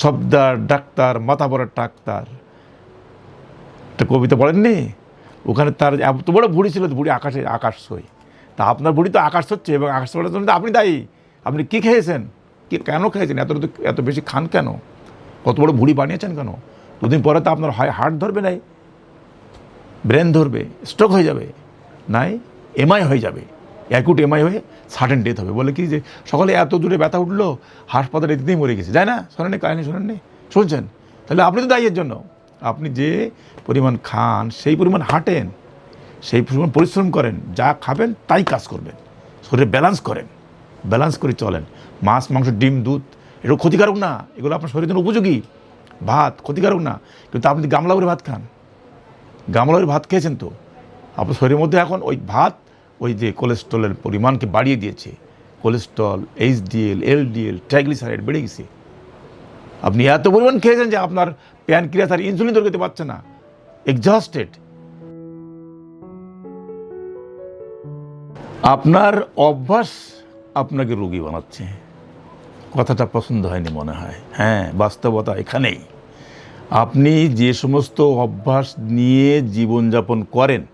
সবদার doctor, মাথা বড় doctor. একটা কবিতা পড়েননি ওখানে তার এত বড় বুড়ি ছিল বুড়ি আকাশে, আকাশ সই। তা আপনার বুড়ি তো আকাশ হচ্ছে এবং আকাশ ছোঁয়ার জন্য আপনি দায়ী। আপনি কী খেয়েছেন? কি কেন খেয়েছেন? এত এত বেশি খান কেন? কত বড় ভুড়ি বানিয়েছেন কেন? দুদিন পরে তো আপনার হয় হার্ট ধরবে নাই। ব্রেন ধরবে, স্ট্রোক হয়ে যাবে। নাই, এমআই হয়ে যাবে। অ্যাকুট এমআই হয়ে সাডেন ডেথ হবে। বলে কি যে, সকালে এত দূরে ব্যথা উঠল, হাসপাতালে এদিকেই মরে গেছে। যায় না, শোনেননি, কাহিনি শোনেননি। শুনছেন? তাহলে আপনি তো দায়ী এর জন্য। আপনি যে পরিমাণ খান, সেই পরিমাণ হাঁটেন, সেই পরিমাণ পরিশ্রম করেন, যা খাবেন তাই কাজ করবেন। শরীরে ব্যালেন্স করেন ব্যালেন্স করে চলেন। মাছ, মাংস, ডিম, দুধ, এগুলো ক্ষতিকারক না। এগুলো আপনার শরীরের জন্য উপযোগী। ভাত ক্ষতিকারক না। কিন্তু আপনি গামলা করে ভাত খান। গামলার ভাত খেয়েছেন তো? আপনার শরীরের মধ্যে এখন ওই ভাত ওই যে কোলেস্ট্রলের পরিমাণকে বাড়িয়ে দিয়েছে। কোলেস্ট্রল এইচডিএল এলডিএল ট্রাইগ্লিসারাইড বেড়ে গেছে। আপনি এত পরিমাণ খেয়েছেন যে আপনার প্যান প্যানক্রিয়াস আর ইনসুলিন তৈরি করতে পারছে না। এক্সস্টেড আপনার অভ্যাস আপনাকে রোগী বানাচ্ছে। কথাটা পছন্দ হয়নি মনে হয়। হ্যাঁ বাস্তবতা এখানেই। আপনি যে সমস্ত অভ্যাস নিয়ে জীবনযাপন করেন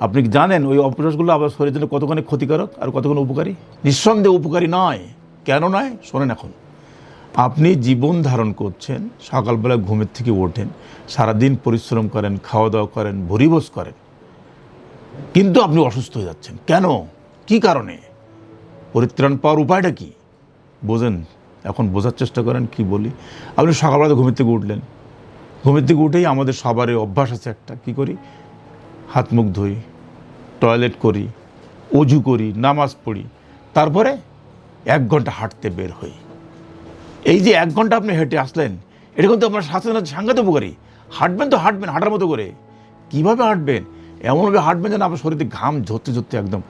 আপনি কি জানেন ওই অভ্যাসগুলো আপনার শরীরের জন্য কতখানি ক্ষতিকারক আর কতখানি উপকারী? নিঃসন্দেহে উপকারী নয়। কেন নয়? শোনেন এখন। আপনি জীবন ধারণ করছেন, সকালবেলা ঘুমের থেকে ওঠেন, সারাদিন পরিশ্রম করেন খাওয়া দাওয়া করেন ভরিবোস করেন। কিন্তু আপনি অসুস্থ হয়ে যাচ্ছেন। কেন? কি কারণে? পরিত্রাণ পাওয়ার উপায়টা কি? বোঝেন। এখন বোঝার চেষ্টা করেন, কি বলি? আপনি সকালবেলা ঘুমের থেকে উঠলেন। ঘুমের থেকে উঠেই আমাদের সবারই অভ্যাস আছে একটা। কি করি? হাত মুখ ধুই। টয়লেট করি, অজু করি, নামাজ পড়ি, তারপরে এক ঘণ্টা হাঁটতে বের হই। এই যে এক ঘণ্টা আপনি হেঁটে আসলেন, এটা কিন্তু আপনার স্বাস্থ্যের সাংঘাতিক উপকারী। হাঁটবেন তো হাঁটবেন, হাঁটার মতো করে। কীভাবে হাঁটবেন? এমনভাবে হাঁটবেন যেন আপনার শরীরে ঘাম ঝরতে ঝরতে একদম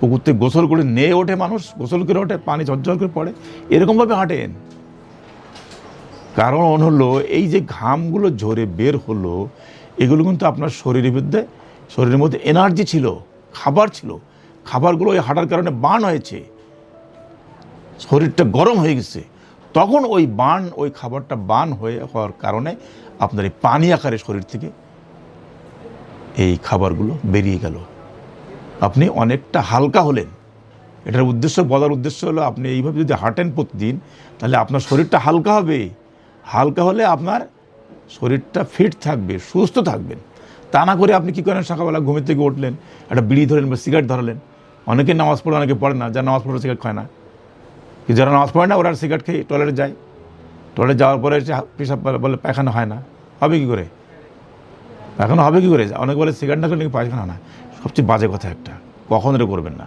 পুকুর থেকে গোসল করে নিয়ে ওঠে মানুষ, গোসল করে ওঠে, পানি ঝরঝর করে পড়ে। এরকমভাবে হাঁটেন। কারণ হলো, এই যে ঘামগুলো ঝরে বের হলো, এগুলো কিন্তু আপনার শরীরের মধ্যে শরীরের মধ্যে এনার্জি ছিল, খাবার ছিল, খাবারগুলো ওই হাঁটার কারণে বান হয়েছে, শরীরটা গরম হয়ে গেছে। তখন ওই বান, ওই খাবারটা বান হয়ে হওয়ার কারণে আপনার এই পানি আকারে শরীর থেকে এই খাবারগুলো বেরিয়ে গেল। আপনি অনেকটা হালকা হলেন। এটার উদ্দেশ্য, বলার উদ্দেশ্য হলো আপনি এইভাবে যদি হাঁটেন প্রতিদিন, তাহলে আপনার শরীরটা হালকা হবে। হালকা হলে আপনার শরীরটা ফিট থাকবে, সুস্থ থাকবেন। তা না করে আপনি কী করেন? সকালবেলা ঘুমের থেকে উঠলেন, একটা বিড়ি ধরেন বা সিগারেট ধরালেন। অনেকে নামাজ পড়ে, অনেকে পড়ে না। যারা নামাজ পড়ে সিগারেট খায় না। যারা নামাজ পড়ে না, ওরা সিগারেট খেয়ে টয়লেটে যায়। টয়লেট যাওয়ার পরে পেশাব বলে- পায়খানা হয় না। হবে কী করে? পায়খানা হবে কি করে? অনেকে বলে সিগারেট না করলে পায়খানা না। সবচেয়ে বাজে কথা একটা। কখন করবেন না?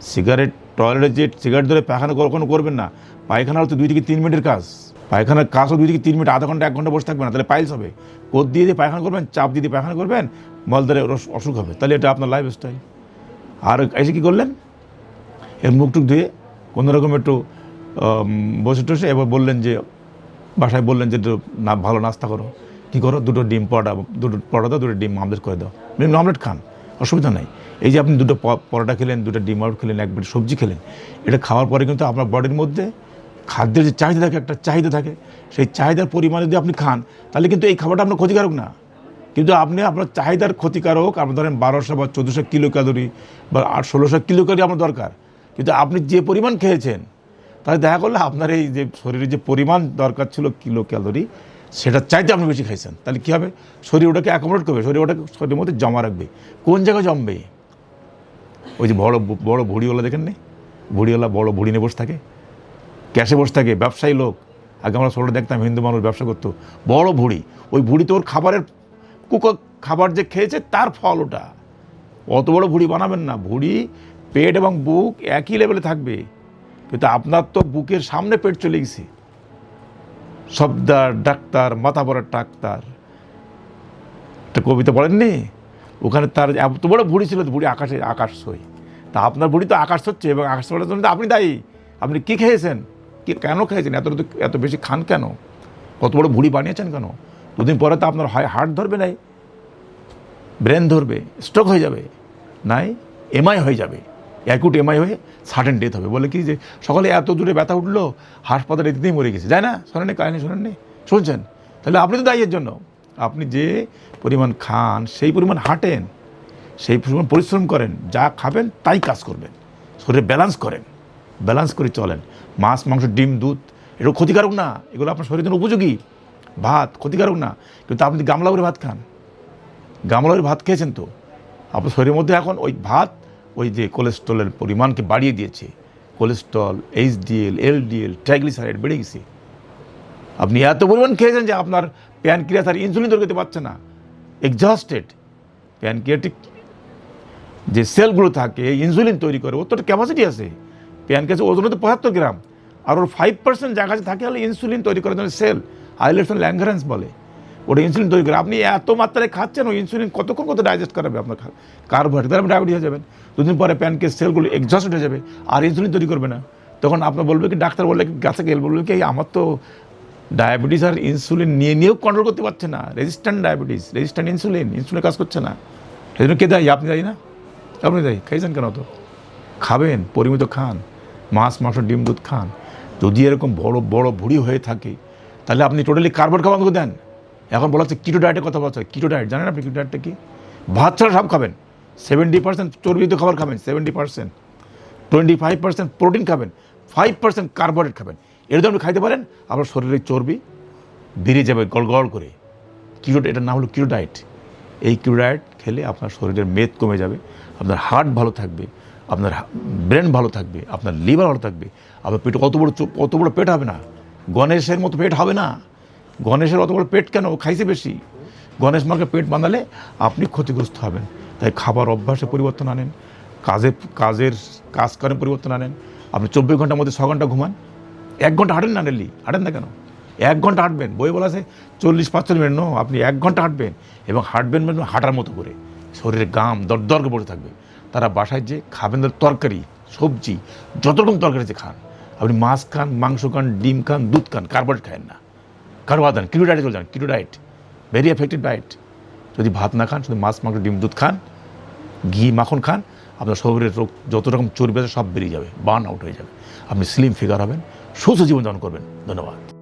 সিগারেট টয়লেটে যে সিগারেট ধরে পায়খানা কখনো করবেন না? পায়খানা হচ্ছে দুই থেকে তিন মিনিটের কাজ। পায়খানার কাজও দুই থেকে তিন মিনিট, আধা ঘণ্টা, এক ঘণ্টা বসে থাকবে না, তাহলে পাইলস হবে। কোদ দিয়ে দিয়ে পায়খানা করবেন, চাপ দিয়ে দিয়ে পায়খানা করবেন মলদারে অসুখ হবে। তাহলে এটা আপনার লাইফ স্টাইল আর এসে কী করলেন? এর মুখ টুক ধুয়ে কোনো রকম একটু বসে টসে এবার বললেন যে, বাসায় বললেন যে, একটু না, ভালো নাস্তা করো। কী করো? দুটো ডিম পরোটা, দুটো পরোটা দাও, দুটো ডিম আমলেট করে দাও। ডিম আমলেট খান, অসুবিধা নাই। এই যে আপনি দুটো পরোটা খেলেন, দুটো ডিম আমলেট খেলেন, এক প্লেট সবজি খেলেন, এটা খাওয়ার পরে কিন্তু আপনার বডির মধ্যে খাদ্যের যে চাহিদা থাকে, একটা চাহিদা থাকে, সেই চাহিদার পরিমাণ যদি আপনি খান, তাহলে কিন্তু এই খাবারটা আপনার ক্ষতিকারক না। কিন্তু আপনি আপনার চাহিদার ক্ষতিকারক আপনার ধরেন বারোশো বা চোদ্দোশো কিলো ক্যালোরি বা আট ষোলোশো কিলো ক্যালোরি আপনার দরকার। কিন্তু আপনি যে পরিমাণ খেয়েছেন, তাহলে দেখা করলে আপনার এই যে শরীরে যে পরিমাণ দরকার ছিল কিলো ক্যালোরি সেটা চাইতে আপনি বেশি খাইছেন। তাহলে কী হবে? শরীর ওটাকে অ্যাকোমোডেট করবে, শরীর ওটাকে শরীরের মধ্যে জমা রাখবে। কোন জায়গায় জমবে? ওই যে বড় বড় ভুড়িওয়ালা দেখেন নি ভুড়িওয়ালা বড় ভুড়ি নিয়ে বসে থাকে। ক্যাশে বসে থাকে, ব্যবসায়ী লোক। আগে আমরা ছোটো দেখতাম হিন্দু মানুষ ব্যবসা করতো। বড় ভুড়ি। ওই ভুড়ি তো ওর খাবারের কুক খাবার যে খেয়েছে, তার ফল ওটা। অত বড় ভুড়ি বানাবেন না। ভুড়ি, পেট এবং বুক একই লেভেলে থাকবে। কিন্তু আপনার তো বুকের সামনে পেট চলে গেছে। সবদার, ডাক্তার, মাথা পড়ার ডাক্তার। একটা কবিতা পড়েননি? ওখানে তার এত বড় ভুড়ি ছিল ভুড়ি আকাশে, আকাশ সই। তা আপনার ভুড়ি তো আকাশ হচ্ছে এবং আকাশ ছোঁয়ার জন্য আপনি দায়ী। আপনি কী খেয়েছেন? কেন খেয়েছেন এত এত বেশি খান কেন? কত বড় ভুড়ি বানিয়েছেন কেন? দুদিন পরে তো আপনার হয় হার্ট ধরবে নাই, ব্রেন ধরবে স্ট্রোক হয়ে যাবে, নাই এমআই হয়ে যাবে অ্যাকুট এমআই হয়ে সাডেন ডেথ হবে। বলে কি যে, সকালে এত দূরে ব্যথা উঠল হাসপাতালে এদিকেই মরে গেছে। যায় না? শোনেন কাহিনি শোনেননি? শুনছেন? তাহলে আপনি তো দায়ের জন্য। আপনি যে পরিমাণ খান, সেই পরিমাণ হাঁটেন, সেই পরিমাণ পরিশ্রম করেন, যা খাবেন, তাই কাজ করবেন। শরীরে ব্যালেন্স করেন। ব্যালেন্স করে চলেন। মাছ, মাংস, ডিম, দুধ, এগুলো ক্ষতিকারক না। এগুলো আপনার শরীরের জন্য উপযোগী। ভাত ক্ষতিকারক না। কিন্তু আপনি গামলা করে ভাত খান, গামলা করে ভাত খেয়েছেন তো, আপনার শরীরের মধ্যে এখন ওই ভাত, ওই যে কোলেস্ট্রলের পরিমাণকে বাড়িয়ে দিয়েছে। কোলেস্ট্রল, এইচডিএল, এলডিএল, ট্রাইগ্লিসারাইড বেড়ে গেছে। আপনি এত পরিমাণ খেয়েছেন যে আপনার প্যানক্রিয়াস আর ইনসুলিন তৈরি করতে না। এক্সস্টেড প্যানক্রিয়াটিক যে সেলগুলো থাকে ইনসুলিন তৈরি করে, ওর তো একটা ক্যাপাসিটি আছে। প্যানক্রিয়াসের ওজন তো পঁচাত্তর গ্রাম। আর ওর ফাইভ পার্সেন্ট জায়গা আছে থাকে হলে ইনসুলিন তৈরি করার জন্য সেল আইলেটন ল্যাঙ্গারেন্স বলে। ওটা ইনসুলিন তৈরি করে। আপনি এত মাত্রায় খাচ্ছেন, ওই ইনসুলিন কতক্ষণ কত ডাইজেস্ট করাবে আপনার কার্বোহাইড্রেট তাহলে ডায়াবেটিস হয়ে যাবেন। দুদিন পরে প্যানকেস সেলগুলো এক্সস্ট হয়ে যাবে, আর ইনসুলিন তৈরি করবে না। তখন আপনার বলবে কি, ডাক্তার বললে কি, গাছে গেল বলবে কি আমার তো ডায়াবেটিস আর ইনসুলিন নিয়ে, নিয়েও কন্ট্রোল করতে পারছে না। Resistant diabetes resistant insulin insulin কাজ করছে না। সেই জন্য কে দেয়? আপনি দায়ী না? আপনি দায়ী? খাইছেন কেন তো খাবেন, পরিমিত খান। মাছ, মাংস, ডিম, দুধ খান। যদি এরকম বড় বড় ভুড়ি হয়ে থাকে, তাহলে আপনি টোটালি কার্বন আমাকে দেন। এখন বলা হচ্ছে কিটো ডায়েটের কথা বলা কিটো ডায়েট জানেন আপনি কিটো ডায়েটটা কি? ভাত ছাড়া সব খাবেন। সেভেন্টি পার্সেন্ট চর্বিত খাবার খাবেন seventy percent twenty five percent protein খাবেন ফাইভ পার্সেন্ট কার্বোহাইড্রেট খাবেন। এর আপনি খাইতে পারেন, আপনার শরীরের চর্বি বেরিয়ে যাবে গড় গড় করে। কিটো এটার নাম হলো কিটো ডায়েট এই কিটো ডায়েট খেলে আপনার শরীরের মেদ কমে যাবে, আপনার হার্ট ভালো থাকবে আপনার ব্রেন ভালো থাকবে, আপনার লিভার ভালো থাকবে। আপনার পেট অত বড় অত বড় পেট হবে না? গণেশের মতো পেট হবে না? গণেশের অত বড় পেট কেন? খাইছে বেশি। গণেশ মার্কে পেট বাঁধালে আপনি ক্ষতিগ্রস্ত হবেন। তাই খাবার অভ্যাসে পরিবর্তন আনেন কাজের কাজের কাজ করেন পরিবর্তন আনেন। আপনি চব্বিশ ঘণ্টার মধ্যে ছ ঘণ্টা ঘুমান। এক ঘণ্টা হাঁটেন না ডেলি হাঁটেন না কেন? এক ঘণ্টা হাঁটবেন। বই বলা আছে, চল্লিশ পাঁচচল্লিশ মিনিট। নো, আপনি এক ঘণ্টা হাঁটবেন এবং হাঁটবেন হাঁটার মতো করে। শরীরে গাম, দরদর পড়ে থাকবে। তারা বাসায় যে খাবেন তরকারি, সবজি যত রকম তরকারি যে খান। আপনি মাছ খান, মাংস খান, ডিম খান, দুধ খান, কার্বোহাইড্রেট খান না। কার্বোহাইড্রেট কিটো ডায়েটে চলে যান keto diet very effective diet. যদি ভাত না খান, শুধু মাছ, মাংস, ডিম, দুধ খান, ঘি, মাখন খান, আপনার শরীরের রোগ যত রকম চর্বি আছে সব বেরিয়ে যাবে, বার্ন আউট হয়ে যাবে। আপনি স্লিম ফিগার হবেন, সুস্থ জীবনযাপন করবেন। ধন্যবাদ।